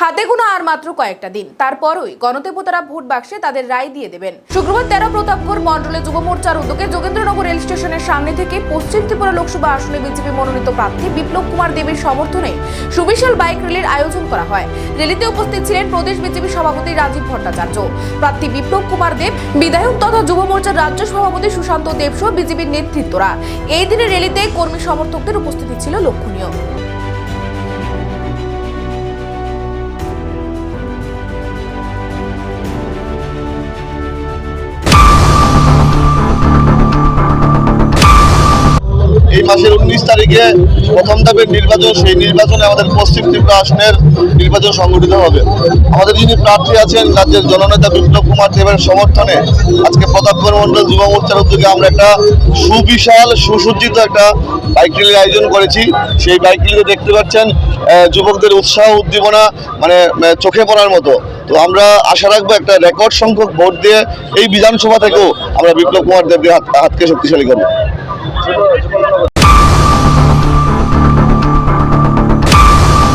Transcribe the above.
হাতে গোনা আর মাত্র কয়েকটা দিন। তারপরই গণদেবতারা ভোট বাক্সে তাদের রায় দিয়ে দেবেন। শুক্রবার তেরো প্রতাপগড় মন্ডলে যুব মোর্চার উদ্যোগে যোগেন্দ্রনগর রেল স্টেশনের সামনে থেকে পশ্চিম ত্রিপুরা লোকসভা আসনে বিজেপি মনোনীত প্রার্থী বিপ্লব কুমার দেবের সমর্থনে সুবিশাল বাইক র্যালির আয়োজন করা হয়। র্যালিতে উপস্থিত ছিলেন প্রদেশ বিজেপি সভাপতি রাজীব ভট্টাচার্য। প্রার্থী বিপ্লব কুমার দেব, বিধায়ক তথা যুব মোর্চার রাজ্য সভাপতি সুশান্ত দেব সহ বিজেপির নেতৃত্বরা। এই দিনের র্যালিতে কর্মী সমর্থকদের উপস্থিতি ছিল লক্ষণীয়। মাসের উনিশ তারিখে প্রথম ধাপের নির্বাচন, সেই নির্বাচনে আমাদের পশ্চিম ত্রিপুরা আসনের নির্বাচন সংগঠিত হবে। আমাদের যিনি প্রার্থী আছেন, রাজ্যের জননেতা বিপ্লব কুমার দেবের সমর্থনে আজকে প্রতাপগড় মন্ডল যুব মোর্চার উদ্যোগে আমরা একটা সুবিশাল, সুসজ্জিত একটা বাইক র্যালির আয়োজন করেছি। সেই বাইক র্যালিতে দেখতে পাচ্ছেন যুবকদের উৎসাহ, উদ্দীপনা মানে চোখে পড়ার মতো। তো আমরা আশা রাখব একটা রেকর্ড সংখ্যক ভোট দিয়ে এই বিধানসভা থেকেও আমরা বিপ্লব কুমার দেবকে হাত, হাতকে শক্তিশালী করব।